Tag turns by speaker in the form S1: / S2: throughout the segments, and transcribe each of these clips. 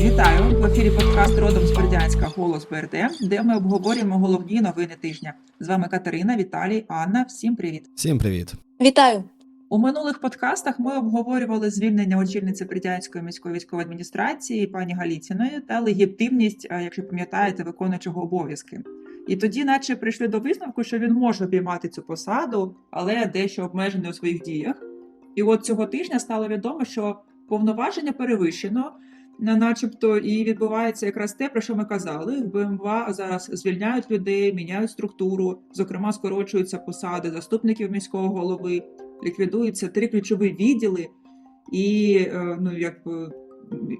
S1: Вітаю в ефірі подкаст родом з Бердянська Голос БРД, де ми обговорюємо головні новини тижня. З вами Катерина, Віталій, Анна. Всім привіт.
S2: Всім привіт.
S3: Вітаю.
S1: У минулих подкастах ми обговорювали звільнення очільниці Бердянської міської військової адміністрації пані Галіціної та легітимність, якщо пам'ятаєте, виконуючого обов'язки. І тоді, наче прийшли до висновку, що він може обіймати цю посаду, але дещо обмежений у своїх діях. І от цього тижня стало відомо, що повноваження перевищено, начебто, і відбувається якраз те, про що ми казали. В зараз звільняють людей, міняють структуру, зокрема, скорочуються посади заступників міського голови, ліквідуються три ключові відділи. І е, ну якби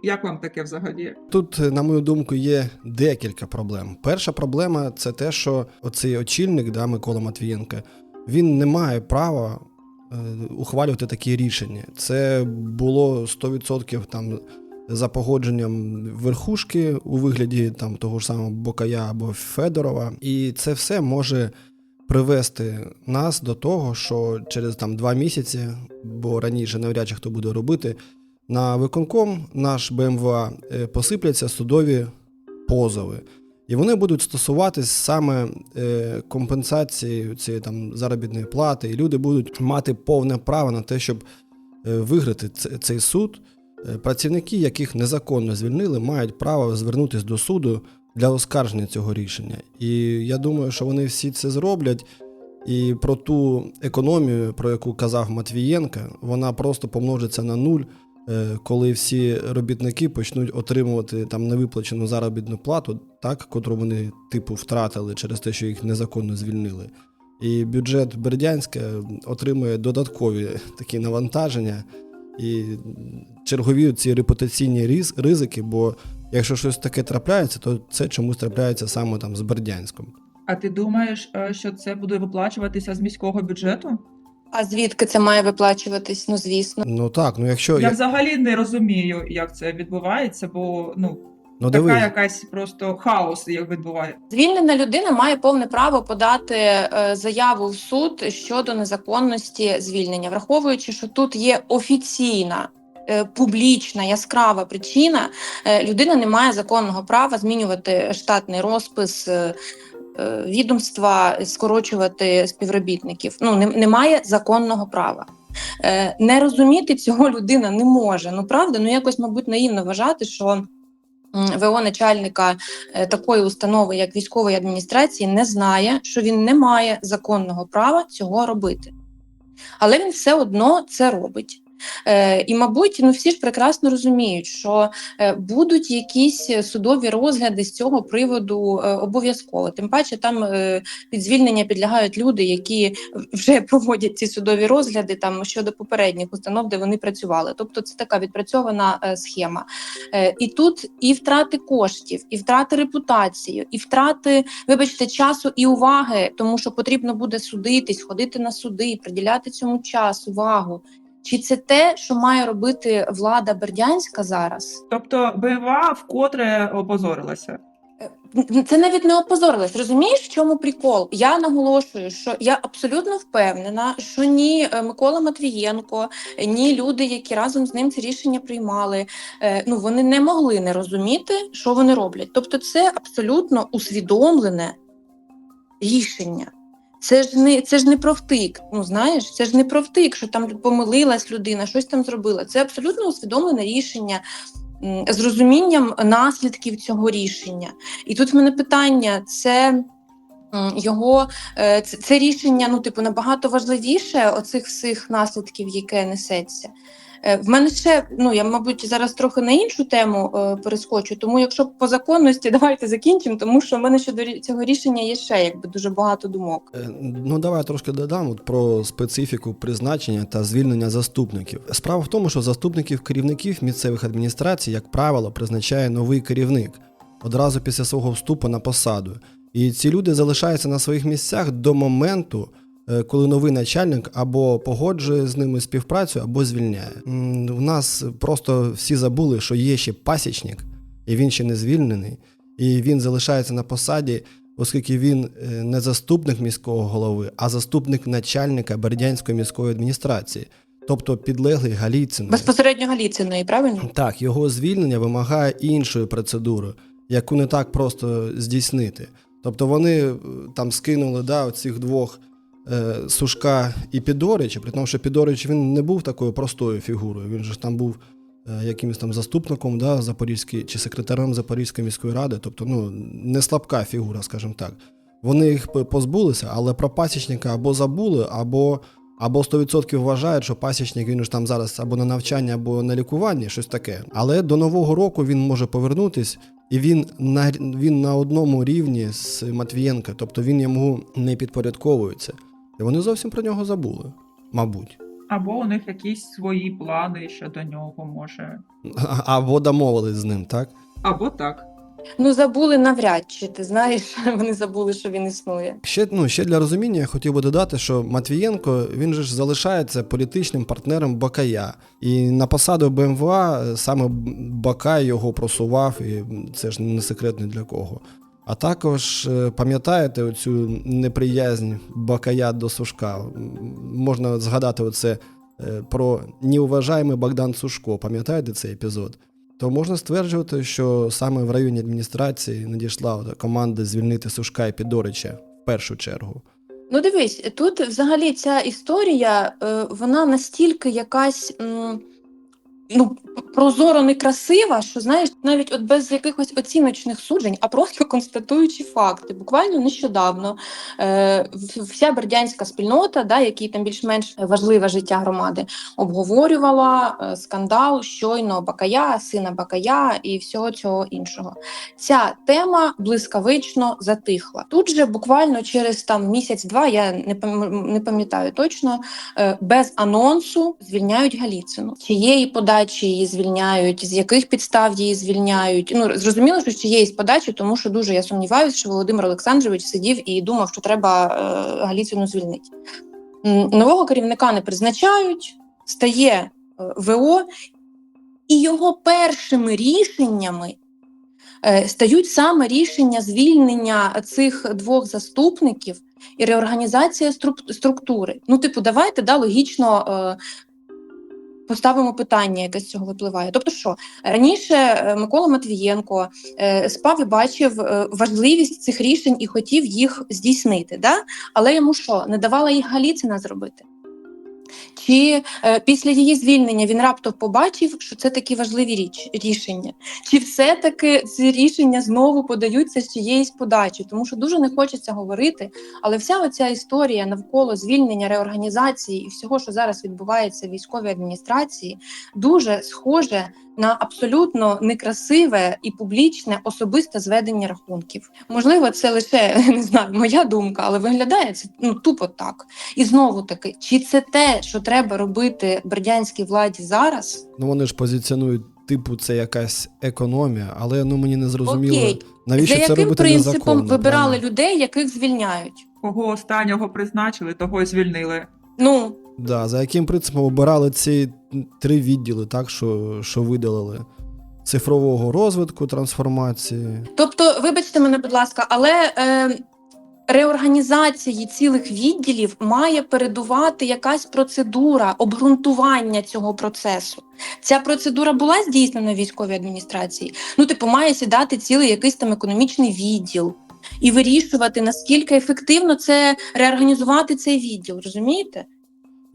S1: як вам таке взагалі?
S2: Тут, на мою думку, є декілька проблем. Перша проблема це те, що оцей очільник, да, Микола Матвієнко, він не має права ухвалювати такі рішення. Це було 100% там за погодженням верхушки у вигляді там того ж самого Бокая або Федорова. І це все може привести нас до того, що через там два місяці, бо раніше навряд чи хто буде робити, на виконком наш БМВ е, посипляться судові позови. І вони будуть стосуватись саме е, компенсації цієї там заробітної плати, і люди будуть мати повне право на те, щоб е, виграти цей суд. Е, Працівники, яких незаконно звільнили, мають право звернутися до суду для оскарження цього рішення. І я думаю, що вони всі це зроблять. І про ту економію, про яку казав Матвієнко, вона просто помножиться на нуль, коли всі робітники почнуть отримувати там невиплачену заробітну плату, так, котру вони типу втратили через те, що їх незаконно звільнили. І бюджет Бердянська отримує додаткові такі навантаження і чергові ці репутаційні ризики, бо якщо щось таке трапляється, то це чомусь трапляється саме там з Бердянськом.
S1: А ти думаєш, е, що це буде виплачуватися з міського бюджету?
S3: А звідки це має виплачуватись? Ну звісно.
S2: Ну так, ну якщо
S1: Я взагалі не розумію, як це відбувається, бо ну
S2: ну
S1: така
S2: дивись,
S1: якась просто хаос як відбувається.
S3: Звільнена людина має повне право подати е, заяву в суд щодо незаконності звільнення, враховуючи, що тут є офіційна. е, Публічна яскрава причина е, людина не має законного права змінювати штатний розпис е, відомства, скорочувати співробітників. Ну немає законного права. Е, Не розуміти цього людина не може. Ну правда, ну якось, мабуть, наївно вважати, що ВО начальника е, такої установи, як військової адміністрації, не знає, що він не має законного права цього робити. Але він все одно це робить. Е, і, мабуть, ну всі ж прекрасно розуміють, що е, будуть якісь судові розгляди з цього приводу е, обов'язково. Тим паче, там е, під звільнення підлягають люди, які вже проводять ці судові розгляди там щодо попередніх установ, де вони працювали. Тобто, це така відпрацьована е, схема. Е, І тут і втрати коштів, і втрати репутації, і втрати, вибачте, часу і уваги, тому що потрібно буде судитись, ходити на суди, приділяти цьому час, увагу. Чи це те, що має робити влада Бердянська зараз?
S1: Тобто БВА вкотре опозорилася.
S3: Е, Це навіть не опозорилось. Розумієш, в чому прикол? Я наголошую, що я абсолютно впевнена, що ні е, Микола Матвієнко, ні люди, які разом з ним це рішення приймали, е, ну вони не могли не розуміти, що вони роблять. Тобто, це абсолютно усвідомлене рішення. Це ж не це ж не про втик. Ну знаєш, це ж не про втик, що там помилилась людина, щось там зробила. Це абсолютно усвідомлене рішення з розумінням наслідків цього рішення. І тут в мене питання: це його це, це рішення, ну, типу, набагато важливіше оцих всіх наслідків, яке несеться. Е, В мене ще, ну я, мабуть, зараз трохи на іншу тему е, перескочу, тому якщо по законності, давайте закінчимо, тому що в мене щодо цього рішення є ще якби дуже багато думок.
S2: Е, Ну, давай трошки додам от про специфіку призначення та звільнення заступників. Справа в тому, що заступників керівників місцевих адміністрацій, як правило, призначає новий керівник одразу після свого вступу на посаду. І ці люди залишаються на своїх місцях до моменту, коли новий начальник або погоджує з ними співпрацю, або звільняє. У нас просто всі забули, що є ще пасічник, і він ще не звільнений, і він залишається на посаді оскільки він е, не заступник міського голови, а заступник начальника Бердянської міської адміністрації. тобто підлеглий Галіцину.
S3: Безпосередньо Галіциної, правильно?
S2: Так, його звільнення вимагає іншої процедури, яку не так просто здійснити. Тобто вони е, там скинули да, цих двох е, Сушка і Підорича, при тому, що Підорич він не був такою простою фігурою. Він же ж там був е, якимось там заступником да, Запорізької чи секретарем Запорізької міської ради, тобто ну, не слабка фігура, скажімо так. Вони їх позбулися, але про пасічника або забули, або, або 100% вважають, що пасічник він ж там зараз або на навчанні, або на лікуванні, щось таке. Але до нового року він може повернутись, і він на, він на одному рівні з Матвієнка, тобто він йому не підпорядковується. І вони зовсім про нього забули, мабуть.
S1: Або у них якісь свої плани щодо нього, може.
S2: Або домовились з ним, так?
S1: Або так.
S3: Ну забули навряд чи ти знаєш, вони забули, що він існує.
S2: Ще, ну, ще для розуміння я хотів би додати, що Матвієнко він же ж залишається політичним партнером Бакая. І на посаду БМВА е, саме Бакай його просував, і це ж не секрет ні для кого. А також е, пам'ятаєте оцю неприязнь Бакая до Сушка? Можна згадати оце е, про неуважаємий Богдан Сушко. Пам'ятаєте цей епізод? То можна стверджувати, що саме в районі адміністрації надійшла команда звільнити Сушка і Підорича в першу чергу.
S3: Ну дивись, тут взагалі ця історія, е, вона настільки якась. Ну, прозоро некрасива, що знаєш, навіть от без якихось оціночних суджень, а просто констатуючи факти. Буквально нещодавно е, вся бердянська спільнота, да, який там більш-менш важливе життя громади, обговорювала е, скандал щойно Бакая, сина Бакая і всього цього іншого. Ця тема блискавично затихла. Тут же буквально через там місяць-два, я не пам'ятаю точно, е, без анонсу звільняють Галіцину. Чиєї подачі її звільняють, з яких підстав її звільняють. Ну зрозуміло, що з чиєїсь подачі, тому що дуже я сумніваюся, що Володимир Олександрович сидів і думав, що треба е, Галіцину звільнити. Нового керівника не призначають, стає е, ВО, і його першими рішеннями е, стають саме рішення звільнення цих двох заступників і реорганізація структури. Ну, типу, давайте да, логічно е, поставимо питання, яке з цього випливає. Тобто, що раніше е, Микола Матвієнко е, спав і бачив е, важливість цих рішень і хотів їх здійснити, да? але йому що, не давала їх Галіцина зробити? Чи е, після її звільнення він раптом побачив, що це такі важливі річ, рішення? Чи все-таки ці рішення знову подаються з чиєїсь подачі? Тому що дуже не хочеться говорити, але вся оця історія навколо звільнення, реорганізації і всього, що зараз відбувається в військовій адміністрації, дуже схоже на абсолютно некрасиве і публічне особисте зведення рахунків. Можливо, це лише не знаю, моя думка, але виглядає це ну тупо так. І знову таки, чи це те, що треба робити бердянській владі зараз?
S2: Ну вони ж позиціонують, типу, це якась економія, але ну мені не зрозуміло,
S3: Окей.
S2: навіщо
S3: За
S2: це
S3: яким
S2: робити
S3: принципом
S2: незаконно.
S3: вибирали
S2: правильно?
S3: людей, яких звільняють?
S1: Кого останнього призначили, того й звільнили.
S3: Ну
S2: Да, за яким принципом обирали ці три відділи, так, що, що видалили? Цифрового розвитку, трансформації.
S3: тобто, вибачте мене, будь ласка, але е, реорганізації цілих відділів має передувати якась процедура обґрунтування цього процесу. Ця процедура була здійснена військовій адміністрації. Ну, типу, має сідати цілий якийсь там економічний відділ. І вирішувати, наскільки ефективно це реорганізувати цей відділ, розумієте?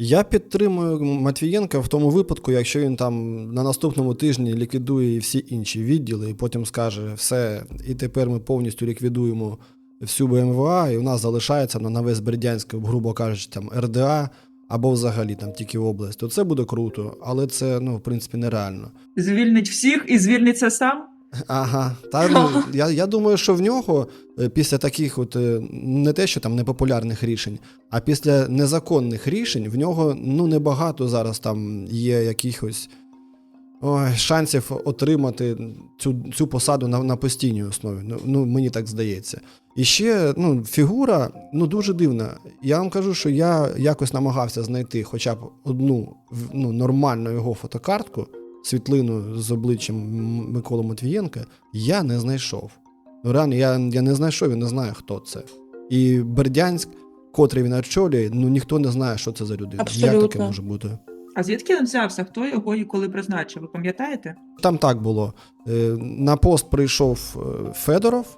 S2: Я підтримую Матвієнка в тому випадку, якщо він там на наступному тижні ліквідує всі інші відділи, і потім скаже, все, і тепер ми повністю ліквідуємо всю БМВА, і у нас залишається на весь Бердянськ, грубо кажучи, там РДА або взагалі там тільки область, то це буде круто, але це ну, в принципі нереально.
S1: Звільнить всіх і звільниться сам.
S2: Ага, та ну, я, я думаю, що в нього е, після таких, от е, не те, що там непопулярних рішень, а після незаконних рішень в нього ну небагато зараз там є якихось ой, шансів отримати цю, цю посаду на, на постійній основі. Ну, ну мені так здається. І ще ну, фігура ну дуже дивна. Я вам кажу, що я якось намагався знайти хоча б одну ну, нормальну його фотокартку світлину з обличчям Миколи Матвієнка, я не знайшов. Ну, реально, я, я не знайшов і не знаю, хто це. І Бердянськ, котрий він очолює, ну ніхто не знає, що це за людина. Як таке може бути?
S1: А звідки він взявся? Хто його і коли призначив? Ви пам'ятаєте?
S2: Там так було. Е, На пост прийшов е, Федоров.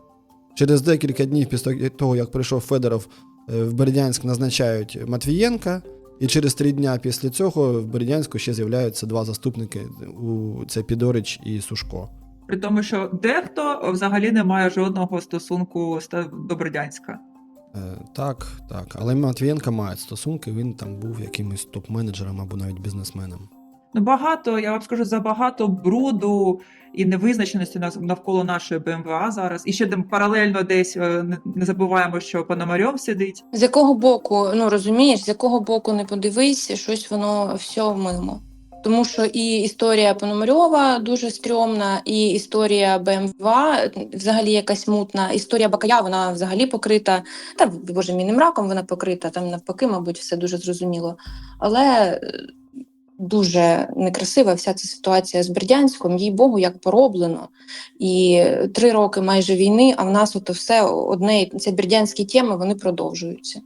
S2: Через декілька днів після того, як прийшов Федоров, е, в Бердянськ назначають Матвієнка. І через три дня після цього в Бердянську ще з'являються два заступники у це Підорич і Сушко.
S1: При тому, що дехто взагалі не має жодного стосунку до Бердянська.
S2: Е, Так, так. Але Матвієнка має стосунки, він там був якимось топ-менеджером або навіть бізнесменом.
S1: Багато, я вам скажу, забагато бруду і невизначеності нав- навколо нашої БМВА зараз. І ще паралельно десь е, не- забуваємо, що Пономарьов сидить.
S3: З якого боку, ну розумієш, з якого боку не подивись, щось воно все мимо. Тому що і історія Пономарьова дуже стрьомна, і історія БМВА взагалі якась мутна. Історія Бакая вона взагалі покрита. Та боже мій не мраком вона покрита, там навпаки, мабуть, все дуже зрозуміло. Але е, дуже некрасива вся ця ситуація з Бердянськом, їй Богу, як пороблено. І три роки майже війни, а в нас ото все одне, ці бердянські теми вони продовжуються.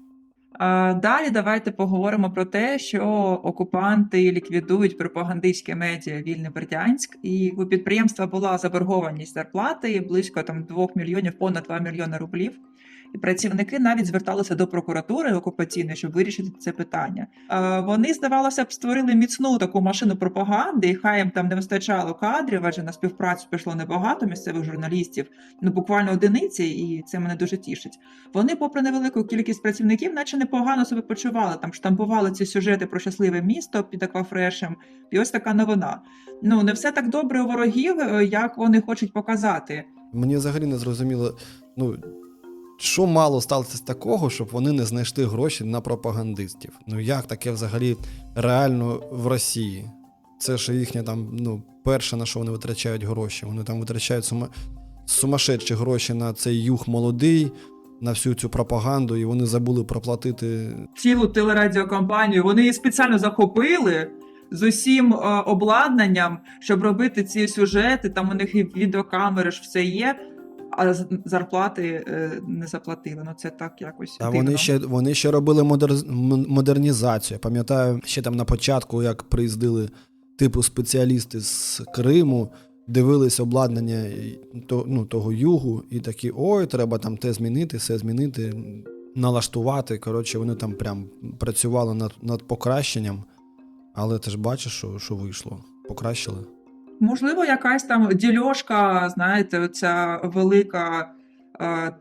S1: Далі давайте поговоримо про те, що окупанти ліквідують пропагандистське медіа Вільний Бердянськ, і у підприємства була заборгованість зарплати близько там 2 мільйонів, понад 2 мільйони рублів. І працівники навіть зверталися до прокуратури окупаційної, щоб вирішити це питання. Е, Вони, здавалося б, створили міцну таку машину пропаганди, і хай їм там не вистачало кадрів, адже на співпрацю пішло небагато місцевих журналістів, ну буквально одиниці, і це мене дуже тішить. Вони, попри невелику кількість працівників, наче непогано себе почували. Там штампували ці сюжети про щасливе місто під аквафрешем. І ось така новина. Ну не все так добре у ворогів, е, як вони хочуть показати.
S2: Мені взагалі не зрозуміло, ну, що мало сталося з такого, щоб вони не знайшли гроші на пропагандистів. Ну як таке взагалі реально в Росії? Це ж їхнє там, ну, перше, на що вони витрачають гроші. Вони там витрачають сума... сумасшедші гроші на цей юг молодий, на всю цю пропаганду, і вони забули проплатити.
S1: Цілу телерадіокомпанію вони її спеціально захопили. З усім е, обладнанням, щоб робити ці сюжети, там у них і відеокамери ж все є, а зарплати е, не заплатили. Ну це так якось.
S2: А
S1: дивно.
S2: вони ще, вони ще робили модер... модернізацію. Пам'ятаю, ще там на початку, як приїздили типу спеціалісти з Криму, дивились обладнання то, ну, того югу, і такі: ой, треба там те змінити, все змінити, налаштувати. Коротше, вони там прям працювали над, над покращенням, але ти ж бачиш, що, що вийшло. Покращили.
S1: Можливо, якась там дільошка, знаєте, ця велика е,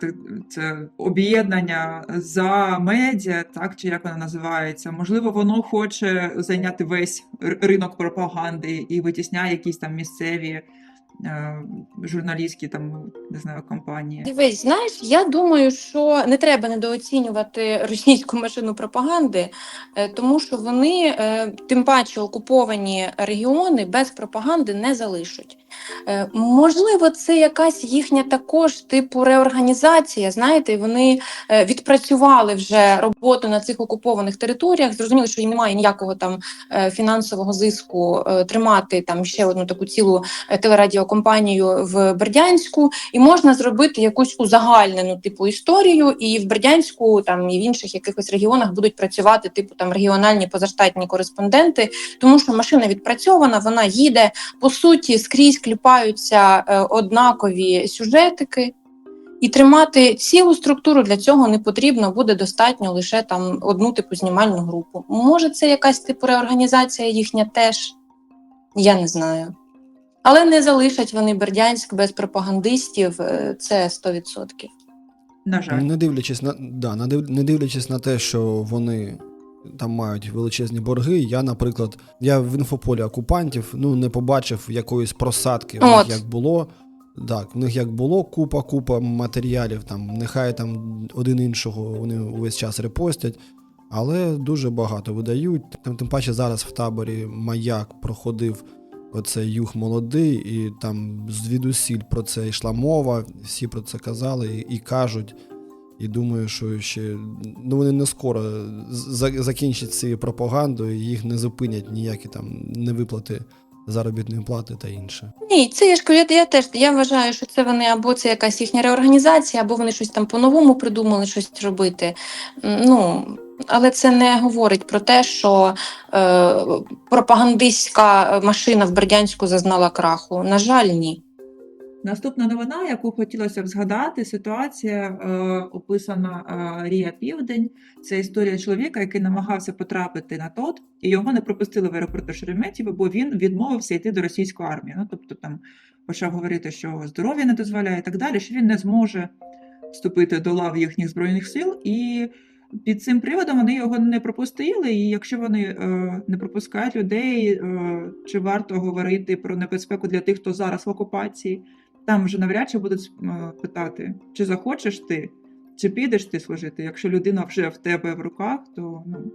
S1: це об'єднання за медіа, так чи як вона називається. Можливо, воно хоче зайняти весь ринок пропаганди і витісняє якісь там місцеві журналістські там не знаю компанії.
S3: Дивись, знаєш, я думаю, що не треба недооцінювати російську машину пропаганди, е, тому що вони, е, тим паче, окуповані регіони без пропаганди не залишать. Е, Можливо, це якась їхня також типу реорганізація. Знаєте, вони е, відпрацювали вже роботу на цих окупованих територіях. Зрозуміли, що їм немає ніякого там е, фінансового зиску е, тримати там ще одну таку цілу е, телерадіокомпанію в Бердянську, і можна зробити якусь узагальнену типу історію, і в Бердянську там і в інших якихось регіонах будуть працювати типу там регіональні позаштатні кореспонденти, тому що машина відпрацьована, вона їде по суті скрізь кліпаються е, однакові сюжетики. І тримати цілу структуру для цього не потрібно, буде достатньо лише там одну типу знімальну групу. Може, це якась типу реорганізація їхня теж? Я не знаю. Але не залишать вони Бердянськ без пропагандистів, е, це 100%.
S1: На жаль,
S2: Не дивлячись на да, не див- не дивлячись на те, що вони там мають величезні борги. Я, наприклад, я в інфополі окупантів ну не побачив якоїсь просадки
S3: От.
S2: як було. Так, в них як було купа, купа матеріалів, там нехай там один іншого вони увесь час репостять, але дуже багато видають. Тим, тим паче зараз в таборі маяк проходив оцей юг молодий, і там звідусіль про це йшла мова, всі про це казали і, і кажуть. І думаю, що ще ну вони не скоро закінчать цією пропагандою, їх не зупинять ніякі там невиплати заробітної плати та інше.
S3: Ні, це я ж кажу, я, теж я вважаю, що це вони або це якась їхня реорганізація, або вони щось там по-новому придумали щось робити. Ну, але це не говорить про те, що е, пропагандистська машина в Бердянську зазнала краху. На жаль, ні.
S1: Наступна новина, яку хотілося б згадати, ситуація е, описана е, Рія Південь. Це історія чоловіка, який намагався потрапити на ТОТ, і його не пропустили в аеропорту Шереметьєво, бо він відмовився йти до російської армії. Ну тобто там почав говорити, що здоров'я не дозволяє і так далі, що він не зможе вступити до лав їхніх збройних сил. І під цим приводом вони його не пропустили. І якщо вони е, не пропускають людей, е, чи варто говорити про небезпеку для тих, хто зараз в окупації? Там вже навряд чи будуть е, питати, чи захочеш ти, чи підеш ти служити. Якщо людина вже в тебе в руках, то ну,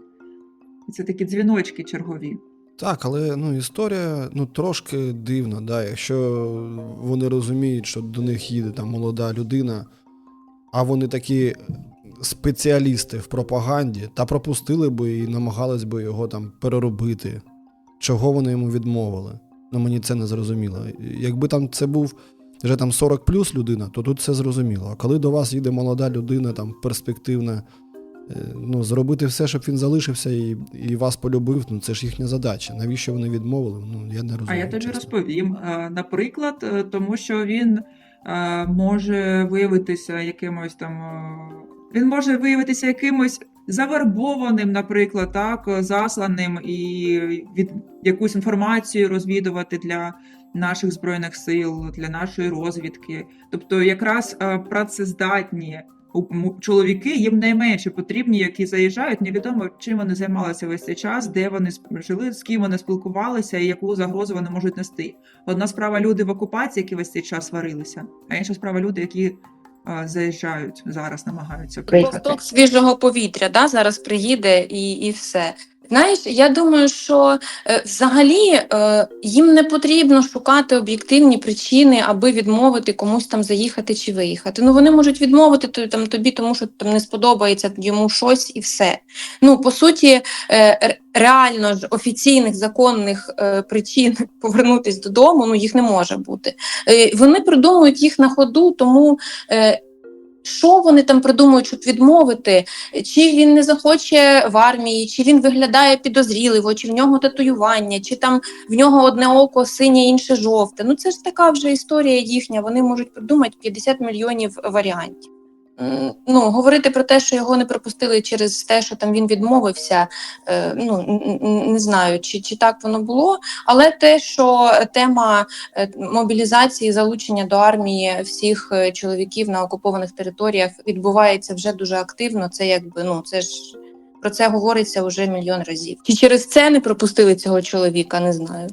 S1: це такі дзвіночки чергові.
S2: Так, але ну, історія ну, трошки дивна, да, якщо вони розуміють, що до них їде там молода людина, а вони такі спеціалісти в пропаганді, та пропустили би і намагались би його там переробити. Чого вони йому відмовили? Ну мені це не зрозуміло. Якби там це був вже там 40 плюс людина, то тут все зрозуміло. А коли до вас їде молода людина, там перспективна, е, ну, зробити все, щоб він залишився і, і вас полюбив, ну це ж їхня задача. Навіщо вони відмовили? Ну я не розумію.
S1: А я тобі
S2: чесно.
S1: розповім. Е, Наприклад, е, тому що він може виявитися якимось там. Він може виявитися якимось завербованим, наприклад, так, засланим і від якусь інформацію розвідувати для наших збройних сил, для нашої розвідки. Тобто, якраз е, працездатні чоловіки їм найменше потрібні, які заїжджають. Невідомо чим вони займалися весь цей час, де вони жили, з ким вони спілкувалися і яку загрозу вони можуть нести. Одна справа люди в окупації, які весь цей час сварилися, а інша справа люди, які заїжджають зараз, намагаються приїхати.
S3: Ковток свіжого повітря да, зараз приїде і, і все. Знаєш, я думаю, що е, взагалі е, їм не потрібно шукати об'єктивні причини, аби відмовити комусь там заїхати чи виїхати. Ну вони можуть відмовити то- там тобі, тому що там не сподобається йому щось і все. Ну по суті, е, реально ж офіційних законних е, причин повернутися додому, ну їх не може бути. Е, вони придумують їх на ходу, тому. Е, що вони там придумують, щоб відмовити, чи він не захоче в армії, чи він виглядає підозріливо, чи в нього татуювання, чи там в нього одне око синє, інше жовте. Ну це ж така вже історія їхня. Вони можуть придумати 50 мільйонів варіантів. Ну, говорити про те, що його не пропустили через те, що там він відмовився, е, ну не знаю, чи, чи так воно було, але те, що тема е, мобілізації, залучення до армії всіх е, чоловіків на окупованих територіях відбувається вже дуже активно. Це якби ну це ж про це говориться вже мільйон разів. Чи через це не пропустили цього чоловіка? Не знаю.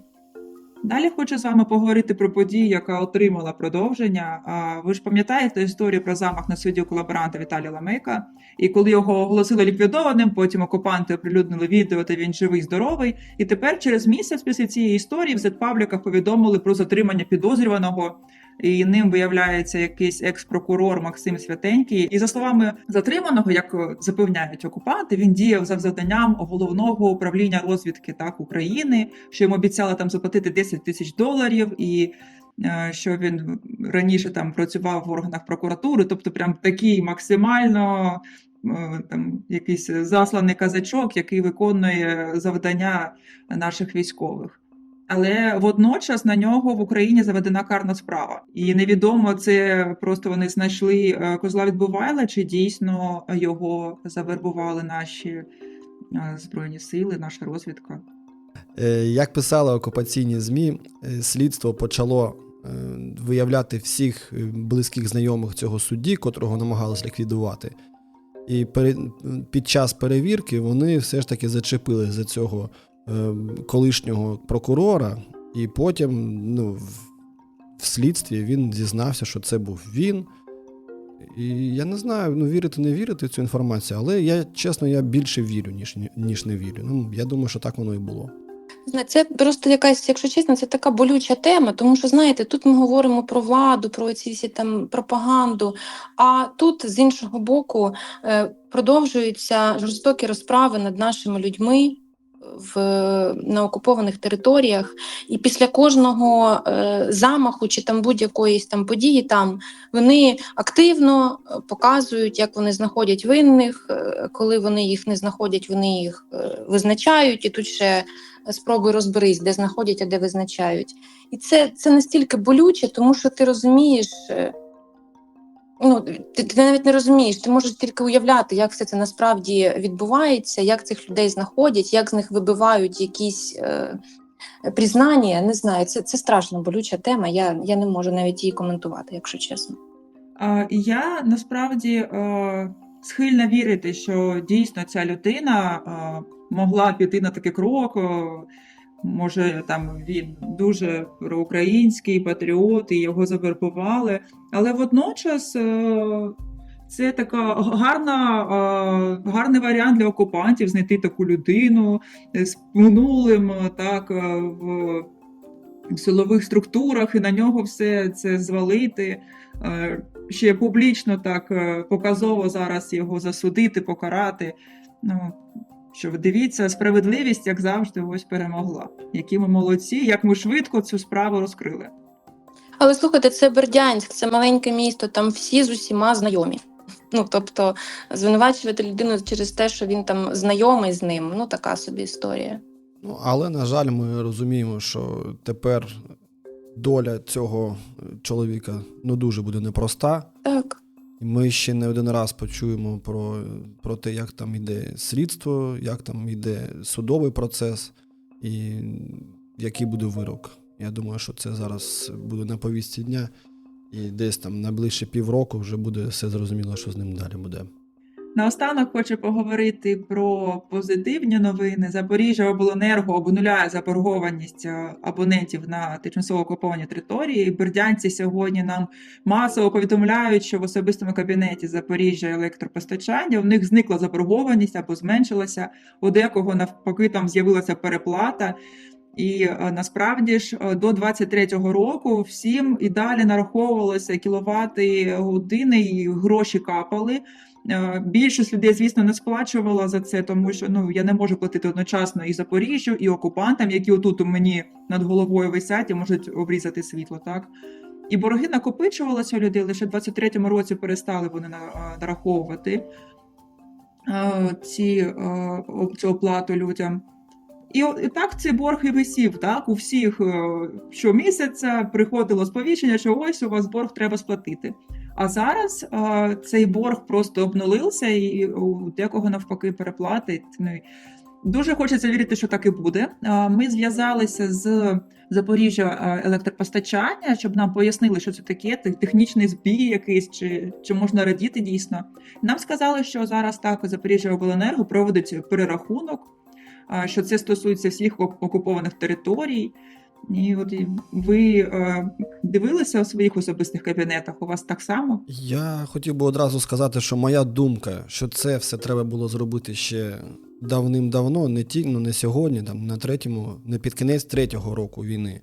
S1: Далі хочу з вами поговорити про подію, яка отримала продовження. Ви ж пам'ятаєте історію про замах на суддю колаборанта Віталія Ламейка? І коли його оголосили ліквідованим, потім окупанти оприлюднили відео, та він живий, здоровий. І тепер, через місяць після цієї історії, в зетпабліках повідомили про затримання підозрюваного. І ним виявляється якийсь екс-прокурор Максим Святенький. І за словами затриманого, як запевняють окупанти, він діяв за завданням головного управління розвідки так України, що йому обіцяли там заплатити 10 тисяч доларів, і е, що він раніше там працював в органах прокуратури, тобто прям такий максимально е, там якийсь засланий казачок, який виконує завдання наших військових. Але водночас на нього в Україні заведена карна справа, і невідомо це просто вони знайшли е, козла відбувайла, чи дійсно його завербували наші е, збройні сили, наша розвідка.
S2: Е, Як писали окупаційні ЗМІ, слідство почало виявляти всіх близьких знайомих цього судді, котрого намагалися ліквідувати. І під час перевірки вони все ж таки зачепили за цього колишнього прокурора, і потім ну, в, в слідстві він зізнався, що це був він. І я не знаю, ну вірити, не вірити в цю інформацію, але я чесно, я більше вірю, ніж, ніж не вірю. Ну, я думаю, що так воно і було.
S3: Це просто якась, якщо чесно, це така болюча тема, тому що знаєте, тут ми говоримо про владу, про ці всі там пропаганду. А тут з іншого боку е, продовжуються жорстокі розправи над нашими людьми. Е, в на окупованих територіях, і після кожного е, замаху чи там будь-якої там події, там вони активно е, показують, як вони знаходять винних. е, Коли вони їх не знаходять, вони їх е, визначають. І тут ще спробуй розберись, де знаходять, а де визначають. І це, це настільки болюче, тому що ти розумієш. Е, Ну, ти, ти навіть не розумієш, ти можеш тільки уявляти, як все це насправді відбувається, як цих людей знаходять, як з них вибивають якісь е, признання. Не знаю, це, це страшно болюча тема. Я, я не можу навіть її коментувати, якщо чесно.
S1: Я насправді е, схильна вірити, що дійсно ця людина е, могла піти на такий крок. Може, там він дуже проукраїнський патріот, і його завербували. Але водночас е, це така гарна, е, гарний варіант для окупантів знайти таку людину з минулим е, так, в силових структурах і на нього все це звалити. Ще публічно так показово зараз його засудити, покарати. Ну, що ви дивіться, справедливість, як завжди, ось перемогла. Які ми молодці, як ми швидко цю справу розкрили.
S3: Але слухайте, це Бердянськ, це маленьке місто, там всі з усіма знайомі. Ну тобто, звинувачувати людину через те, що він там знайомий з ним, ну така собі історія.
S2: Ну, але, на жаль, ми розуміємо, що тепер доля цього чоловіка ну, дуже буде непроста.
S3: Так.
S2: І Ми ще не один раз почуємо про, про те, як там йде слідство, як там йде судовий процес і який буде вирок. Я думаю, що це зараз буде на повістці дня, і десь там найближче півроку вже буде все зрозуміло, що з ним далі буде.
S1: Наостанок хочу поговорити про позитивні новини. Запоріжжя обленерго обнуляє заборгованість е, абонентів на тимчасово окупованій території. Бердянці сьогодні нам масово повідомляють, що в особистому кабінеті Запоріжжя електропостачання в них зникла заборгованість або зменшилася. У декого навпаки там з'явилася переплата. І е, насправді ж е, до 23-го року всім і далі нараховувалися кіловати години, і гроші капали. Е, Більшість людей, звісно, не сплачувала за це, тому що ну я не можу платити одночасно і Запоріжжю, і окупантам, які отут у мені над головою висять і можуть обрізати світло. Так і борги накопичувалися у людей. Лише в 23-му році перестали вони е, нараховувати е, ці цю оплату людям. І, так цей борг і висів. Так у всіх щомісяця приходило сповіщення, що ось у вас борг треба сплатити. А зараз е, цей борг просто обнулився, і у декого навпаки переплатить. Ну, дуже хочеться вірити, що так і буде. Е, ми зв'язалися з Запоріжжя е, електропостачання, щоб нам пояснили, що це таке, технічний збій якийсь, чи, чи можна радіти дійсно. Нам сказали, що зараз так Запоріжжя обленерго проводить перерахунок, що це стосується всіх окупованих територій. І от ви е, дивилися у своїх особистих кабінетах? У вас так само?
S2: Я хотів би одразу сказати, що моя думка, що це все треба було зробити ще давним-давно, не ті, ну не сьогодні, там на третьому, не під кінець третього року війни.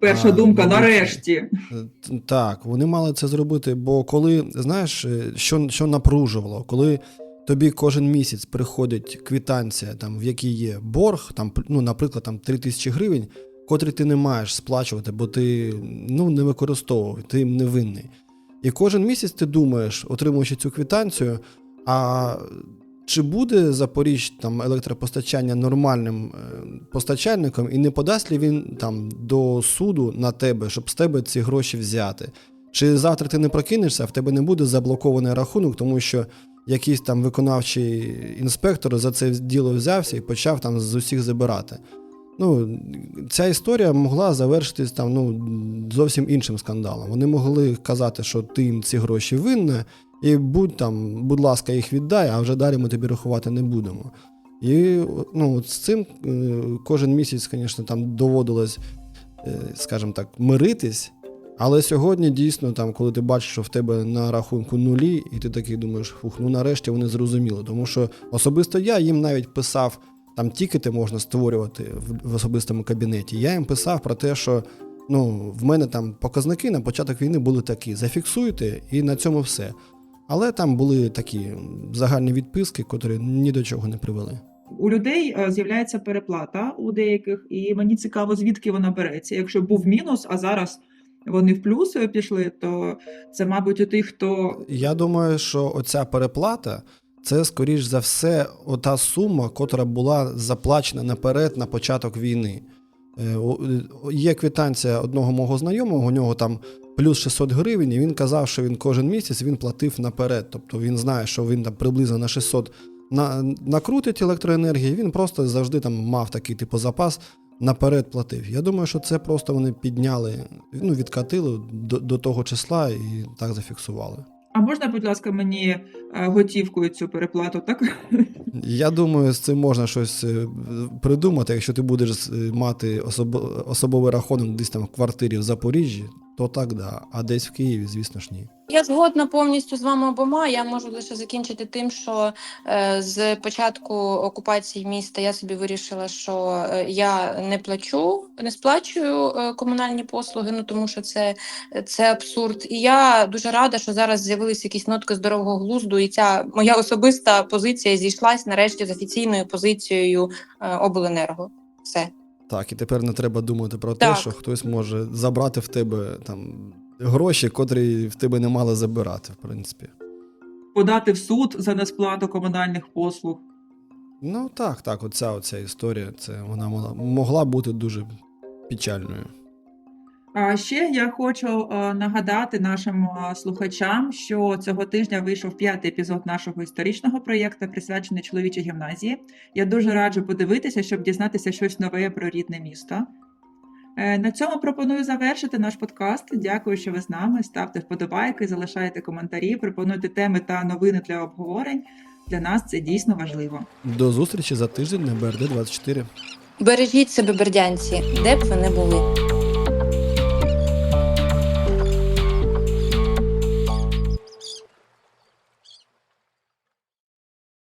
S1: Перша
S2: А,
S1: думка,
S2: мабуть,
S1: нарешті.
S2: Е, Так, вони мали це зробити, бо коли, знаєш, е, що, що напружувало, коли тобі кожен місяць приходить квитанція, там, в якій є борг, там, ну, наприклад, там 3 тисячі гривень, котрі ти не маєш сплачувати, бо ти ну, не використовував, ти не винний. І кожен місяць ти думаєш, отримуючи цю квитанцію, а чи буде Запоріжжя там електропостачання нормальним е, постачальником, і не подасть ли він там до суду на тебе, щоб з тебе ці гроші взяти? Чи завтра ти не прокинешся, а в тебе не буде заблокований рахунок, тому що якийсь там виконавчий інспектор за це діло взявся і почав там з усіх забирати? Ну, ця історія могла завершитись там ну, зовсім іншим скандалом. Вони могли казати, що ти їм ці гроші винна, і будь там, будь ласка, їх віддай, а вже далі ми тобі рахувати не будемо. І ну, з цим е, кожен місяць, звісно, там доводилось, е, скажімо так, миритись. Але сьогодні дійсно, там, коли ти бачиш, що в тебе на рахунку нулі, і ти такий думаєш, фух, ну нарешті вони зрозуміли. Тому що особисто я їм навіть писав, там тікети можна створювати в, в особистому кабінеті. Я їм писав про те, що ну, в мене там показники на початок війни були такі: зафіксуйте, і на цьому все. Але там були такі загальні відписки, котрі ні до чого не привели.
S1: У людей е, з'являється переплата у деяких, і мені цікаво, звідки вона береться. Якщо був мінус, а зараз вони в плюс пішли, то це, мабуть, у тих, хто
S2: Я думаю, що оця переплата це, скоріш за все, ота сума, котра була заплачена наперед на початок війни. Е, е, Є квитанція одного мого знайомого, у нього там плюс 600 гривень, і він казав, що він кожен місяць він платив наперед. Тобто він знає, що він там приблизно на 600 на, накрутить електроенергії, він просто завжди там мав такий типу запас. Наперед платив. Я думаю, що це просто вони підняли, ну, відкатили до, до того числа і так зафіксували.
S1: А можна, будь ласка, мені е, готівкою цю переплату, так?
S2: Я думаю, з цим можна щось е, придумати. Якщо ти будеш е, мати особ... особовий рахунок десь там в квартирі в Запоріжжі, то так да. А десь в Києві, звісно ж, ні.
S3: Я згодна повністю з вами обома. Я можу лише закінчити тим, що е, з початку окупації міста я собі вирішила, що е, я не плачу, не сплачую е, комунальні послуги, ну тому що це, це абсурд. І я дуже рада, що зараз з'явилися якісь нотки здорового глузду, і ця моя особиста позиція зійшлась нарешті з офіційною позицією е, обленерго. Все.
S2: Так, і тепер не треба думати про те, що хтось може забрати в тебе там гроші, котрі в тебе не мали забирати, в принципі.
S1: Подати в суд за несплату комунальних послуг.
S2: Ну так, так, оця, оця історія, це вона могла, могла бути дуже печальною.
S1: А ще я хочу е, нагадати нашим е, слухачам, що цього тижня вийшов п'ятий епізод нашого історичного проєкту, присвячений чоловічій гімназії. Я дуже раджу подивитися, щоб дізнатися щось нове про рідне місто. Е, На цьому пропоную завершити наш подкаст. Дякую, що ви з нами. Ставте вподобайки, залишайте коментарі, пропонуйте теми та новини для обговорень. Для нас це дійсно важливо.
S2: До зустрічі за тиждень на БРД 24.
S3: Бережіть себе, бердянці, де б ви не були.